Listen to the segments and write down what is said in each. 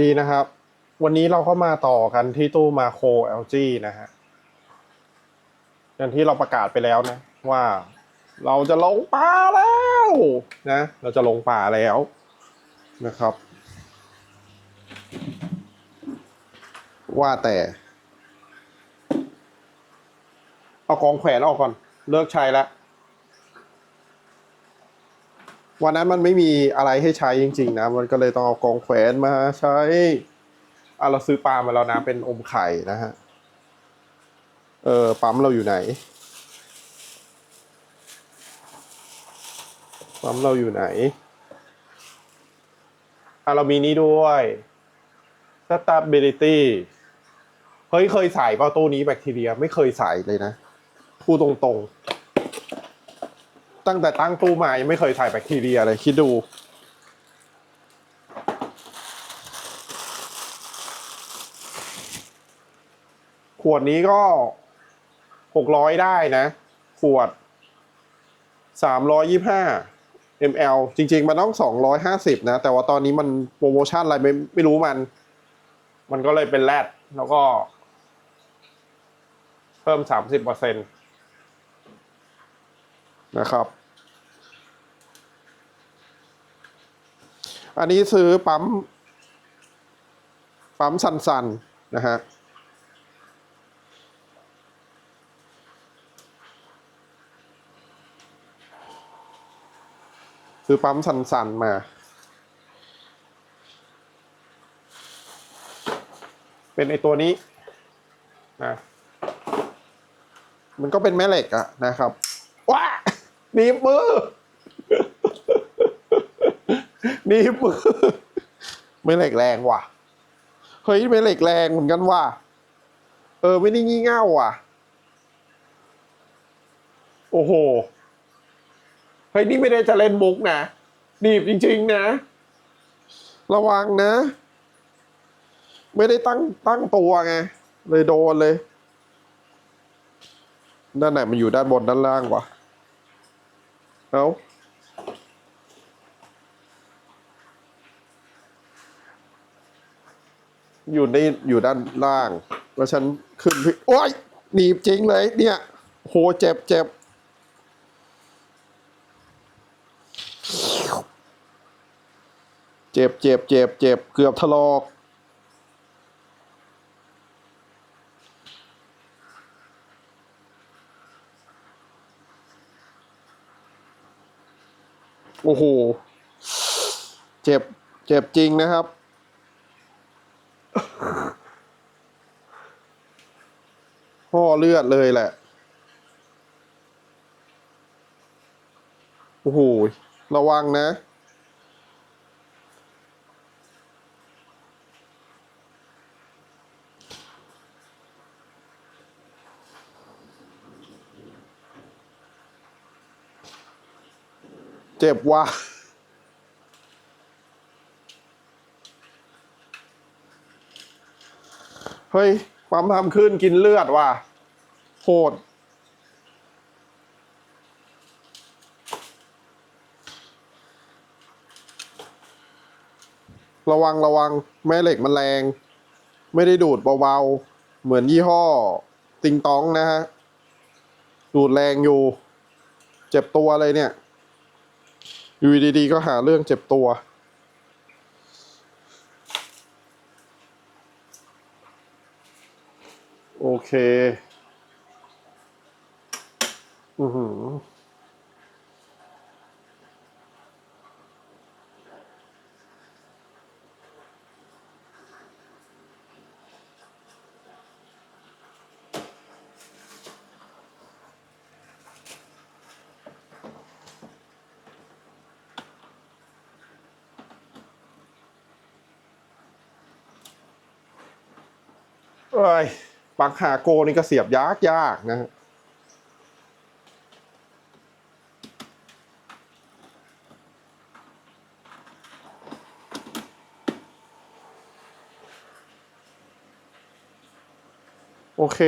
ดีนะครับ วันนี้เราก็มาต่อกันที่ตู้มาโคร LG นะฮะอย่างที่เราประกาศไปแล้วนะ ว่าเราจะลงป่าแล้วนะ เราจะลงป่าแล้วนะครับ ว่าแต่ เอากองแขวนออกก่อน เลิกใช้แล้ว วันนั้นมันไม่มีอะไรให้ใช้จริง ๆ นะ มันก็เลยต้องเอากองแขวนมาใช้อะเราซื้อปลามาแล้วนะเป็นอมไข่นะฮะ เออปั๊มเราอยู่ไหน ปั๊มเราอยู่ไหน อะเรามีนี้ด้วย stability เฮ้ยเคยใส่เปล่าตู้นี้แบคทีเรีย ไม่เคยใส่เลยนะพูดตรงๆ ตั้งแต่ตั้งตู้มายังไม่เคยใส่แบคทีเรียเลยคิดดู ขวดนี้ก็หกร้อยได้นะ ขวดสามร้อยยี่ห้า ml จริง ๆ มันต้องสองร้อยห้าสิบนะ แต่ว่าตอนนี้มันโปรโมชั่นอะไรไม่ไม่รู้มัน มันก็เลยเป็นแรดแล้วก็ เพิ่มสามสิบเปอร์เซ็นตนะครับ อันนี้ซื้อปั๊ม ปั๊มสันสันๆนะฮะซื้อปั๊มสันสันๆมา เป็นไอตัวนี้นะมันก็เป็นแม่เหล็กอะนะครับว้าหนีบมือ นีบมือไม่เหล็กแรงว่ะ เฮ้ยไม่เหล็กแรงเหมือนกันว่ะ เออไม่ได้งี่เง่าว่ะ โอ้โห เฮ้ยนี่ไม่ได้จะเล่นมุกนะหนีบจริง ๆ นะ ระวังนะ ไม่ได้ตั้งตั้งตัวไง เลยโดนเลยด้านไหนมันอยู่ด้านบนด้านล่างวะ เอา อยู่ในอยู่ด้านล่างแล้วฉันขึ้นพี่โอ้ยหนีบจริงเลย เนี่ยโหเจ็บเจ็บเจ็บเจ็บเจ็บเจ็บเกือบถลอกโอ้โห เจ็บ เจ็บจริงนะครับ พ่อ เลือดเลยแหละ โอ้โห ระวังนะ เจ็บว่ะเฮ้ย ปั๊มทำขึ้นกินเลือดว่ะ โหดระวังระวังแม่เหล็กมันแรง ไม่ได้ดูดเบาๆ เหมือนยี่ห้อ ติงตองนะฮะ ดูดแรงอยู่ เจ็บตัวเลยเนี่ย อยู่ดีๆ ก็หาเรื่องเจ็บตัว โอเค อือหือเอ้ยปักหาโกนี่ก็เสียบยากยากนะฮะ โอเค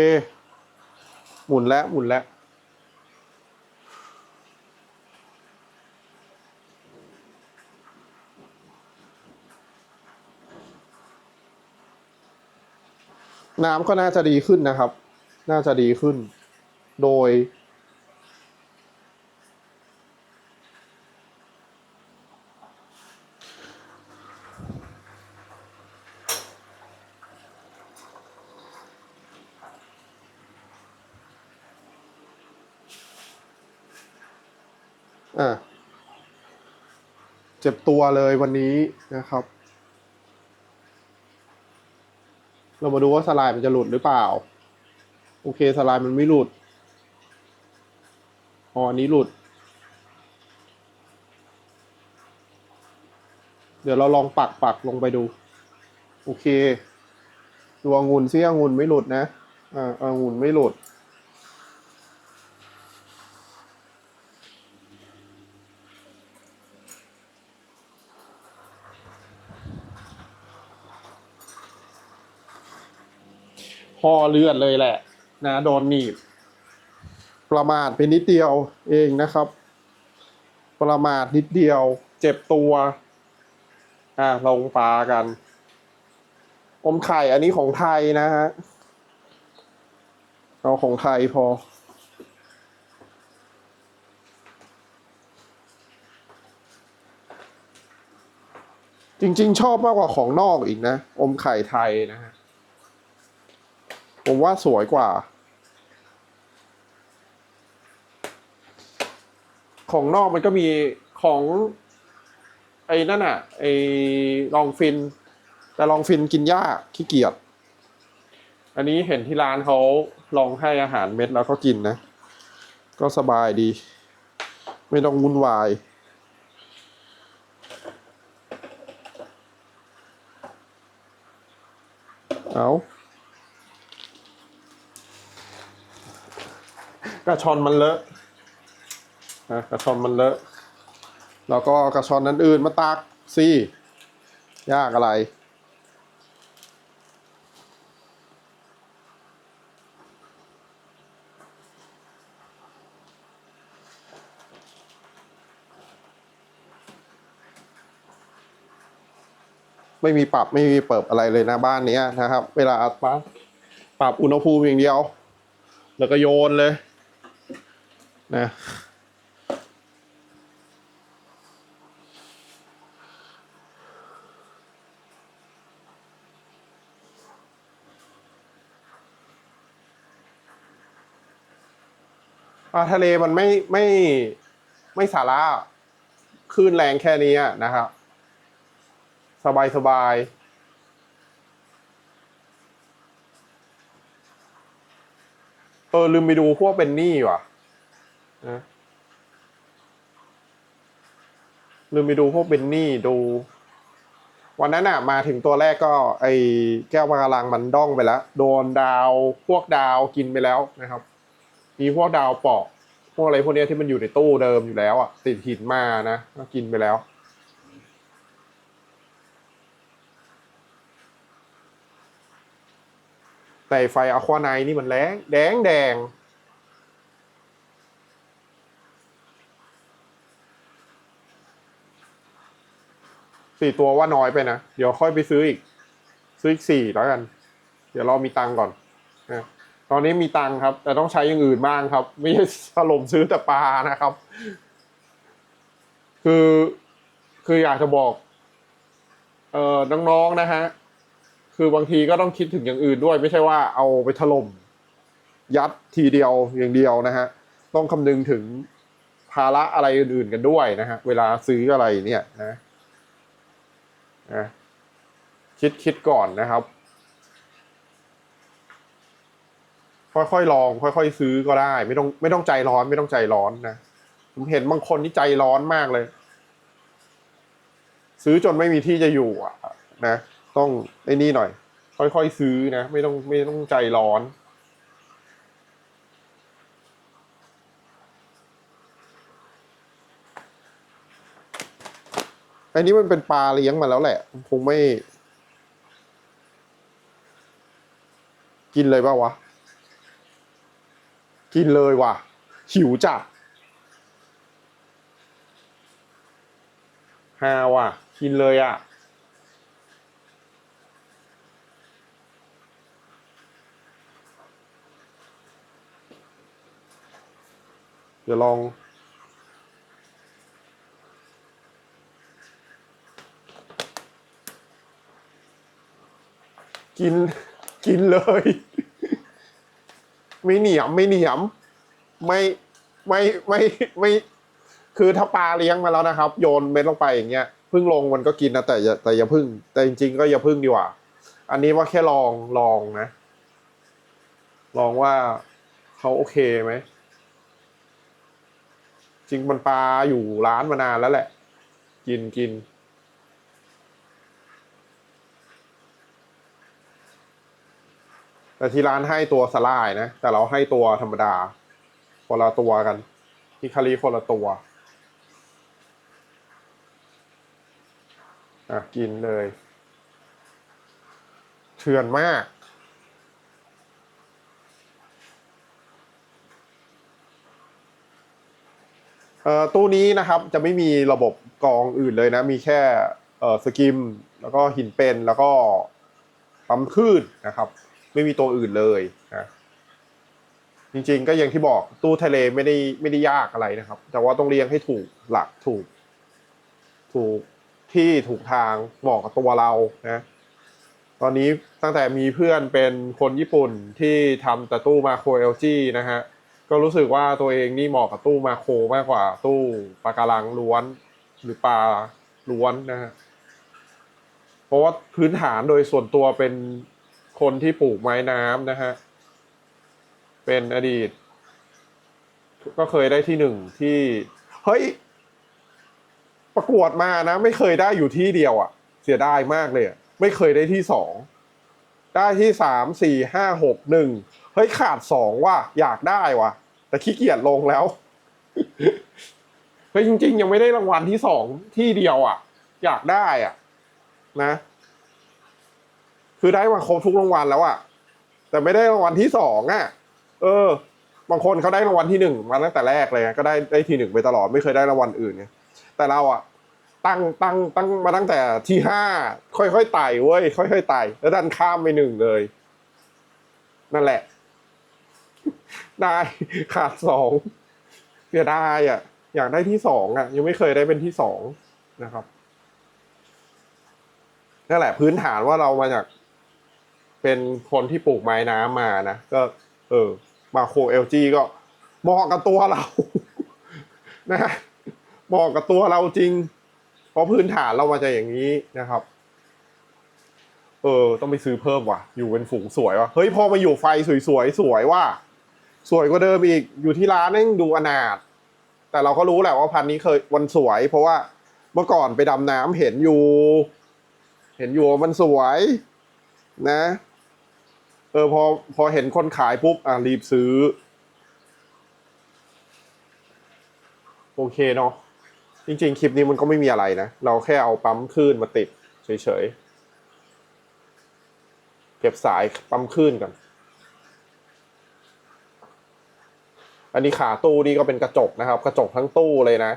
หมุนแล้วหมุนแล้วน้ำก็น่าจะดีขึ้นนะครับ น่าจะดีขึ้น โดย จ็บตัวเลยวันนี้นะครับ เรามาดูว่าสลายมันจะหลุดหรือเปล่า โอเคสลายมันไม่หลุดอ๋อนี้หลุด เดี๋ยวเราลองปักปักลงไปดู โอเคดูองุ่นซิองุ่นไม่หลุดนะอ่าองุ่นไม่หลุด ห่อเลือดเลยแหละ นะโดนหนีบ ประมาทไปนิดเดียวเองนะครับ ประมาทนิดเดียว เจ็บตัว อะลงปลากัน อมไข่อันนี้ของไทยนะฮะเอาของไทยพอจริงๆ ชอบมากกว่าของนอกอีกนะ อมไข่ไทยนะฮะ ผมว่าสวยกว่า ของนอกมันก็มีของไอ้นั่นอะไอ้ลองฟิน แต่ลองฟินกินยากขี้เกียจอันนี้เห็นที่ร้านเขาลองให้อาหารเม็ดแล้วก็กินนะ ก็สบายดี ไม่ต้องวุ่นวายเอา ระชอนมันเลอะนะกระชอนมันเลอะ แล้วก็กระชอนนั้นอื่นมาตักสิยากอะไร ไม่มีปรับไม่มีเปิดอะไรเลยนะบ้านนี้นะครับ เวลาปรับปรับอุณหภูมิอย่างเดียว แล้วก็โยนเลย นะปลาทะเลมันไม่ไม่ไม่สาระคลื่นแรงแค่นี้นะครับ สบายสบายเออลืมไปดูพวกเป็นหนี้ว่ะ นะลืมไปดูพวกเป็นนี้ดู วันนั้นอะมาถึงตัวแรกก็ ไอแก้วปะกรังมันด้องไปแล้ว โดนดาวพวกดาวกินไปแล้วนะครับ มีพวกดาวเปาะพวกอะไรพวกนี้ที่มันอยู่ในตู้เดิมอยู่แล้วอะติดหินมานะก็กินไปแล้วแต่ไฟอะควาไนนี่มันแรงแดงแดง สี่ตัวว่าน้อยไปนะ เดี๋ยวค่อยไปซื้ออีก ซื้ออีกสี่แล้วกัน เดี๋ยวเรามีตังก่อนนะตอนนี้มีตังค์ครับ แต่ต้องใช้อย่างอื่นบ้างครับ ไม่ใช่ถล่มซื้อแต่ปลานะครับ คือคืออยากจะบอก เอ่อน้องๆนะฮะคือบางทีก็ต้องคิดถึงอย่างอื่นด้วย ไม่ใช่ว่าเอาไปถล่มยัดทีเดียวอย่างเดียวนะฮะต้องคำนึงถึงภาระอะไรอื่นๆกันด้วยนะฮะเวลาซื้ออะไรเนี่ยนะ นะคิดคิดก่อนนะครับ ค่อยๆลอง ค่อย ๆ ซื้อก็ได้ ไม่ต้องไม่ต้องใจร้อน ไม่ต้องใจร้อนนะผมเห็นบางคนที่ใจร้อนมากเลย ซื้อจนไม่มีที่จะอยู่อะนะต้องไอ้นี่หน่อย ค่อยๆซื้อนะ ไม่ต้องไม่ต้องใจร้อน อันนี้มันเป็นปลาเลี้ยงมาแล้วแหละ คงไม่ กินเลยป่าวะ กินเลยว่ะ หิวจ้ะฮาว่ะ กินเลยอะ เดี๋ยวลอง กิน กินเลย ไม่เหนียมไม่เหนียม ไม่ไม่ไม่ไม่ คือถ้าปลาเลี้ยงมาแล้วนะครับ โยนเม็ดลงไปอย่างเงี้ยพึ่งลงมันก็กินนะแต่อย่าแต่อย่าพึ่ง แต่จริง ๆ ก็อย่าพึ่งดีกว่า อันนี้ว่าแค่ลองลองนะ ลองว่าเขาโอเคไหมจริงมันปลาอยู่ร้านมานานแล้วแหละ กินกิน แต่ที่ร้านให้ตัวสลายนะ แต่เราให้ตัวธรรมดาคนละตัวกันฮิคาริคนละตัว อะ กินเลยเถื่อนมาก เอ่อตู้นี้นะครับจะไม่มีระบบกองอื่นเลยนะ มีแค่เอ่อสกิม แล้วก็หินเป็นแล้วก็ปั๊มคลื่นนะครับ ไม่มีตัวอื่นเลยนะจริงๆ ก็อย่างที่บอกตู้ทะเลไม่ได้ไม่ได้ยากอะไรนะครับ แต่ว่าต้องเลี้ยงให้ถูกหลักถูก ถูกที่ถูกทางเหมาะกับตัวเรานะ ตอนนี้ตั้งแต่มีเพื่อนเป็นคนญี่ปุ่นที่ทำแต่ตู้มาโครเอลจีนะฮะก็รู้สึกว่าตัวเองนี่เหมาะกับตู้มาโครมากกว่าตู้ปลาการังล้วนหรือปลาล้วนนะฮะเพราะว่าพื้นฐานโดยส่วนตัวเป็น คนที่ปลูกไม้น้ำนะฮะ เป็นอดีต ก็เคยได้ที่หนึ่งที่ เฮ้ย ประกวดมานะ ไม่เคยได้อยู่ที่เดียวอะ่ะ เสียดายมากเลยไม่เคยได้ที่สองได้ที่สามสี่ห้าหกหนึ่งเฮ้ยขาดสองว่ะอยากได้ว่ะ แต่ขี้เกียจลงแล้วเฮ้ยจริง ๆ ยังไม่ได้รางวัลที่สองที่เดียวอะ อยากได้อะ นะ คือได้มาครบทุกรางวัลแล้วอะแต่ไม่ได้รางวัลที่สองอะเออ บางคนเขาได้รางวัลที่หนึ่งมาตั้งแต่แรกเลยก็ได้ได้ที่หนึ่งไปตลอดไม่เคยได้รางวัลอื่นไงแต่เราอะตั้งตั้งตั้งมาตั้งแต่ที่ห้าค่อยๆไต่เว้ยค่อยๆไต่แล้วดันข้ามไปหนึ่งเลย นั่นแหละได้ขาดสองเสียดายอะ อยากได้ที่สองอะ ยังไม่เคยได้เป็นที่สองนะครับนั่นแหละพื้นฐานว่าเรามาจาก เป็นคนที่ปลูกไม้น้ำมานะ ก็ เออมาโคเอลจีก็เหมาะกับตัวเรา นะเหมาะกับตัวเราจริง เพราะพื้นฐานเรามาจากอย่างนี้นะครับ เออ ต้องไปซื้อเพิ่มว่ะ อยู่เป็นฝูงสวยว่ะ เฮ้ยพอมาอยู่ไฟสวยๆสวยว่ะสวยกว่าเดิมอีก อยู่ที่ร้านนั่งดูอนาถแต่เราก็รู้แหละว่าพันนี้เคยวันสวย เพราะว่าเมื่อก่อนไปดำน้ำเห็นอยู่ เห็นอยู่มันสวย นะ เออพอพอเห็นคนขายปุ๊บ อะรีบซื้อ โอเคเนาะจริง ๆ คลิปนี้มันก็ไม่มีอะไรนะ เราแค่เอาปั๊มคลื่นมาติดเฉยๆ เก็บสายปั๊มคลื่นก่อน อันนี้ขาตู้นี่ก็เป็นกระจกนะครับ กระจกทั้งตู้เลยนะ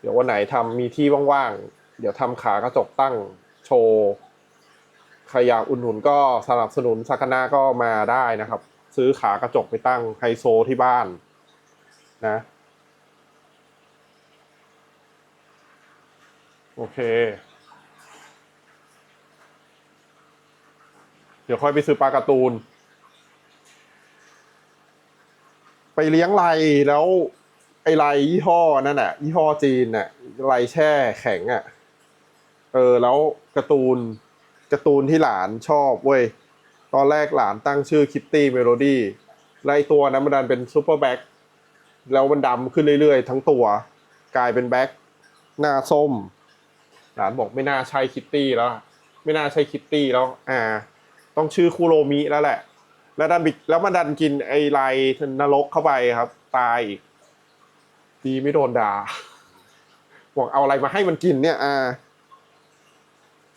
เดี๋ยววันไหนทำมีที่ว่างๆ เดี๋ยวทำขากระจกตั้งโชว์ ใครอยากอุดหนุนก็สนับสนุนสักนาก็มาได้นะครับ ซื้อขากระจกไปตั้งไฮโซที่บ้านนะโอเค เดี๋ยวค่อยไปซื้อปลาการ์ตูน ไปเลี้ยงไรแล้วไอไรยี่ห้อนั่นน่ะ ยี่ห้อจีนน่ะไรแช่แข็งอะ เออ แล้วการ์ตูน การ์ตูนที่หลานชอบเว้ย ตอนแรกหลานตั้งชื่อคิตตี้เมโลดี้ไล่ตัวนั้นมันดันเป็นซูเปอร์แบ็คแล้วมันดำขึ้นเรื่อยๆ ทั้งตัว กลายเป็นแบ็คหน้าส้ม หลานบอกไม่น่าใช่คิตตี้แล้ว ไม่น่าใช่คิตตี้แล้ว อ่า ต้องชื่อคูโรมิแล้วแหละ แล้วดันบิแล้วมันดันกินไอ้ลายนรกเข้าไปครับ ตายอีกดีไม่โดนด่าบอกเอาอะไรมาให้มันกินเนี่ย อ่า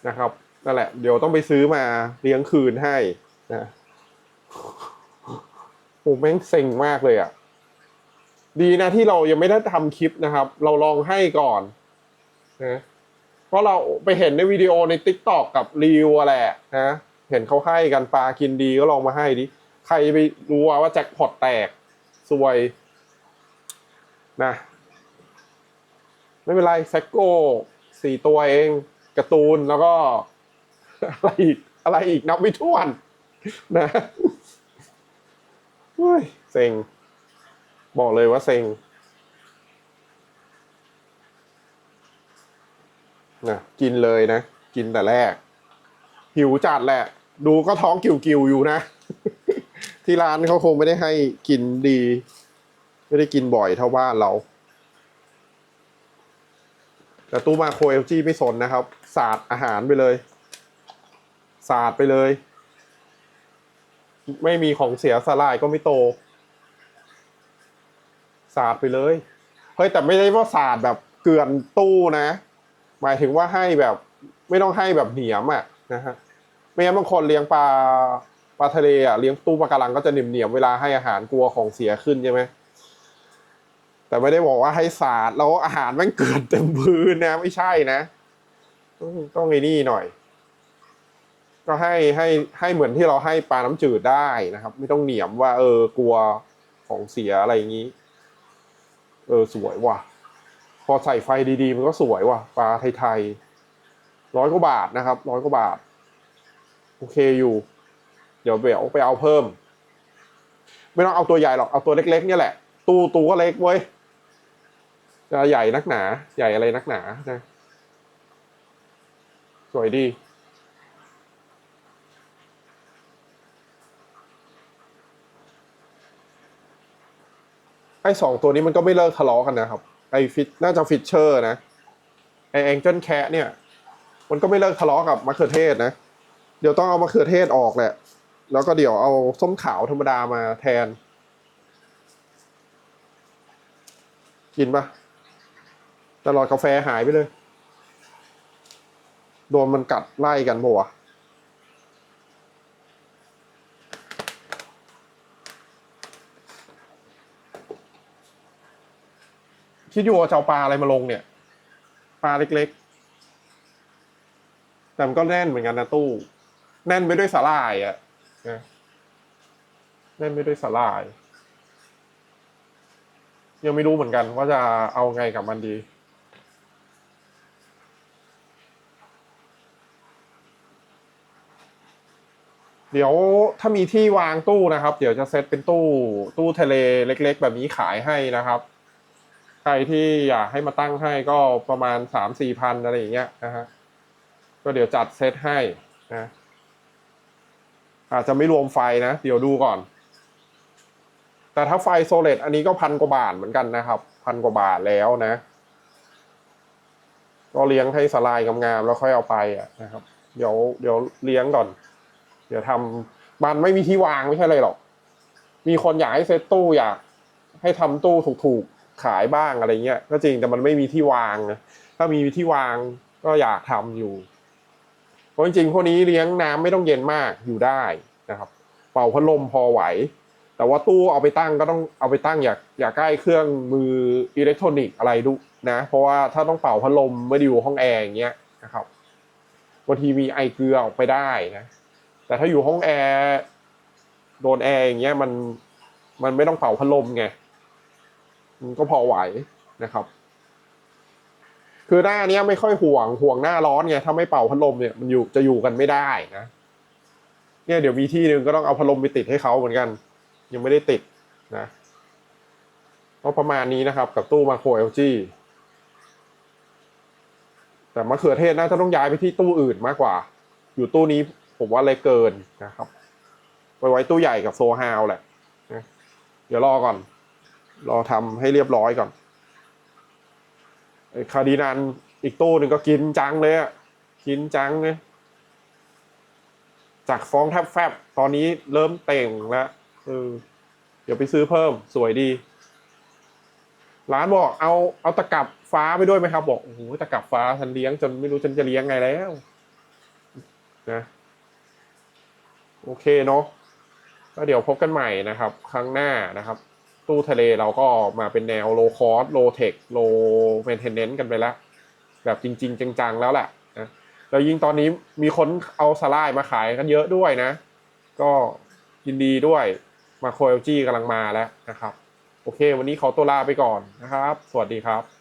นะครับ นั่นแหละ เดี๋ยวต้องไปซื้อมาเลี้ยงคืนให้นะโอ้แม่งเซ็งมากเลยอะ ดีนะที่เรายังไม่ได้ทำคลิปนะครับ เราลองให้ก่อนนะเพราะเราไปเห็นในวิดีโอใน t ิ k t o k กับรีวอะแหละนะเห็นเขาให้กันปลากินดีก็ลองมาให้ดิ ใครไปรู้ว่าแจ็คพอตแตกสวยนะไม่เป็นไรแซกโก้สี่ตัวเองการ์ตูนแล้วก็ อะไรอีกอะไรอีกนับไม่ถ้วนนะเฮ้ยเซ็ง บอกเลยว่าเซ็งนะกินเลยนะ กินแต่แรก หิวจัดแหละ ดูก็ท้องกิ่วๆอยู่นะ ที่ร้านเขาคงไม่ได้ให้กินดี ไม่ได้กินบ่อยเท่าบ้านเรา แต่ตู้มาโคเอลจีไม่สนนะครับ สาดอาหารไปเลย สาดไปเลย ไม่มีของเสียสลายก็ไม่โต สาดไปเลย เฮ้ยแต่ไม่ได้ว่าสาดแบบเกลื่อนตู้นะ หมายถึงว่าให้แบบไม่ต้องให้แบบเหนียมอะนะฮะไม่งั้นบางคนเลี้ยงปลาปลาทะเลอะเลี้ยงตู้ปลากระลังก็จะเหนียมเหนียมเวลาให้อาหารกลัวของเสียขึ้นใช่ไหมแต่ไม่ได้บอกว่าให้สาดแล้วอาหารมันเกิดเต็มพื้นนะ ไม่ใช่นะ ต้องต้องไอ้นี่หน่อย ก็ให้ให้ให้เหมือนที่เราให้ปลาน้ำจืดได้นะครับ ไม่ต้องเหนียมว่า เออกลัวของเสียอะไรอย่างนี้ เออสวยว่ะ พอใส่ไฟดีๆ มันก็สวยว่ะปลาไทยๆร้อยกว่าบาทนะครับร้อยกว่าบาท โอเคอยู่ เดี๋ยวเดี๋ยวไปเอาเพิ่ม ไม่ต้องเอาตัวใหญ่หรอกเอาตัวเล็กๆเนี่ยแหละ ตู้ตู้ก็เล็กเว้ยจะใหญ่นักหนา ใหญ่อะไรนักหนานะสวยดี อ้สองตัวนี้มันก็ไม่เลิกทะเลาะกันนะครับ ไอ้ฟิตน่าจะฟิชเชอร์นะ ไอ้แองเจิลแคะเนี่ย มันก็ไม่เลิกทะเลาะกับมะเขือเทศนะ เดี๋ยวต้องเอามะเขือเทศออกแหละ แล้วก็เดี๋ยวเอาส้มขาวธรรมดามาแทน กินปะตลอดกาแฟหายไปเลย โดนมันกัดไล่กันปะวะ คิดอยู่ว่าจะเอาปลาอะไรมาลงเนี่ย ปลาเล็กๆ แต่มันก็แน่นเหมือนกันนะตู้ แน่นไปด้วยสาหร่ายอะนะแน่นไปด้วยสาหร่าย ยังไม่รู้เหมือนกันว่าจะเอาไงกับมันดีเดี๋ยวถ้ามีที่วางตู้นะครับ เดี๋ยวจะเซตเป็นตู้ตู้ทะเลเล็ก ๆ แบบนี้ขายให้นะครับ รที่อยากให้มาตั้งให้ก็ประมาณสามสี่พันอะไรอย่างเงี้ยนะฮะก็เดี๋ยวจัดเซตให้นะอาจจะไม่รวมไฟนะ เดี๋ยวดูก่อน แต่ถ้าไฟโซเลตอันนี้ก็พันกว่าบาทเหมือนกันนะครับ พันกว่าบาทแล้วนะ ก็เลี้ยงให้สลายงามๆแล้วค่อยเอาไปอะนะครับ เดี๋ยวเดี๋ยวเลี้ยงก่อน เดี๋ยวทำมันไม่มีที่วางไม่ใช่เลยหรอก มีคนอยากให้เซตตู้อยากให้ทำตู้ถูกๆ ขายบ้างอะไรเงี้ย ก็จริงแต่มันไม่มีที่วางนะถ้ามีที่วางก็อยากทำอยู่เพราะจริงๆพวกนี้เลี้ยงน้ำไม่ต้องเย็นมากอยู่ได้นะครับ เป่าพัดลมพอไหว แต่ว่าตู้เอาไปตั้งก็ต้องเอาไปตั้งอย่าอย่าใกล้เครื่องมืออิเล็กทรอนิกส์อะไรดูนะ เพราะว่าถ้าต้องเป่าพัดลมไม่ได้อยู่ห้องแอร์อย่างเงี้ยนะครับบางทีมีไอเกลือออกไปได้นะ แต่ถ้าอยู่ห้องแอร์โดนแอร์อย่างเงี้ยมันมันไม่ต้องเป่าพัดลมไง ก็พอไหวนะครับ คือหน้าเนี้ยไม่ค่อยห่วงห่วงหน้าร้อนไงถ้าไม่เป่าพัดลมเนี่ยมันอยู่จะอยู่กันไม่ได้นะเนี่ยเดี๋ยวมีที่หนึ่งก็ต้องเอาพัดลมไปติดให้เขาเหมือนกัน ยังไม่ได้ติดนะก็ประมาณนี้นะครับ กับตู้มาโคร LG แต่มะเขือเทศน่าจะต้องย้ายไปที่ตู้อื่นมากกว่า อยู่ตู้นี้ผมว่าเล็กเกินนะครับไปไว้ตู้ใหญ่กับโซฮาวแหละนะเดี๋ยวรอก่อน รอทำให้เรียบร้อยก่อนคาร์ดินันอีกตู้หนึ่งก็กินจังเลยอะกินจังเลยจากฟองแทบแฟบตอนนี้เริ่มเต่งแล้วเออเดี๋ยวไปซื้อเพิ่มสวยดี ร้านบอกเอาเอาตะกับฟ้าไปด้วยไหมครับ บอกโอ้โหตะกับฟ้าฉันเลี้ยงจนไม่รู้ฉันจะเลี้ยงไงแล้วนะโอเคเนาะก็เดี๋ยวพบกันใหม่นะครับ ครั้งหน้านะครับ ตู้ทะเลเราก็มาเป็นแนวโลคอสโลเทคโลเมนเทนเนนต์กันไปแล้ว แบบจริง ๆ จังๆ แล้วแหละนะแล้วยิ่งตอนนี้มีคนเอาสลายมาขายกันเยอะด้วยนะ ก็ยินดีด้วยมาโคเอลจีกำลังมาแล้วนะครับ โอเค วันนี้ขอตัวลาไปก่อนนะครับ สวัสดีครับ